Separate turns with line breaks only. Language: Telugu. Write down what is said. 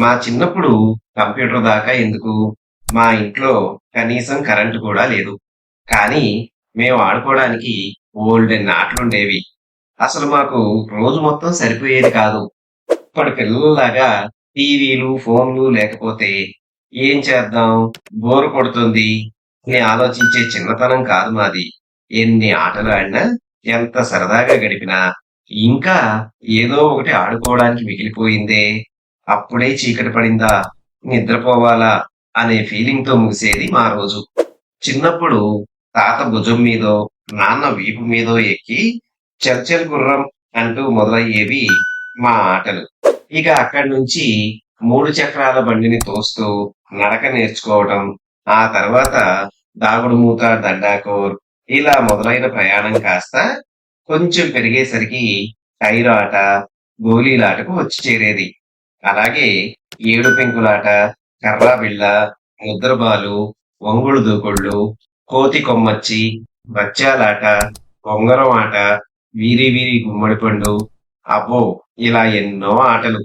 మా చిన్నప్పుడు కంప్యూటర్ దాకా ఎందుకు? మా ఇంట్లో కనీసం కరెంటు కూడా లేదు. కానీ మేము ఆడుకోవడానికి ఓల్డెన్ ఆటలుండేవి అసలు మాకు రోజు మొత్తం సరిపోయేది కాదు. ఇప్పటి పిల్లల్లాగా టీవీలు ఫోన్లు లేకపోతే ఏం చేద్దాం? బోరు కొడుతుంది. అని ఆలోచించే చిన్నతనం కాదు మాది. ఎన్ని ఆటలు ఆడినా ఎంత సరదాగా గడిపినా ఇంకా ఏదో ఒకటి ఆడుకోవడానికి మిగిలిపోయిందే. అప్పుడే చీకటి పడిందా? నిద్రపోవాలా? అనే ఫీలింగ్తో ముగిసేది మా రోజు. చిన్నప్పుడు తాత భుజం మీదో నాన్న వీపు మీదో ఎక్కి చర్చల్ గుర్రం అంటూ మొదలయ్యేవి మా ఆటలు. ఇక అక్కడి నుంచి మూడు చక్రాల బండిని తోస్తూ నడక నేర్చుకోవడం ఆ తర్వాత దాగుడు మూత దండాకోర్ ఇలా మొదలైన ప్రయాణం కాస్త కొంచెం పెరిగేసరికి టైర్ ఆట గోళీలాటకు వచ్చి చేరేది. అలాగే ఏడు పెంకులాట కర్రా బిళ్ళ ముద్రబాలు ఒంగుడు దూకుళ్ళు కోతి కొమ్మచ్చి బచ్చాలాట బొంగరం ఆట వీరి వీరి గుమ్మడి పండు. అబ్బో ఇలా ఎన్నో ఆటలు.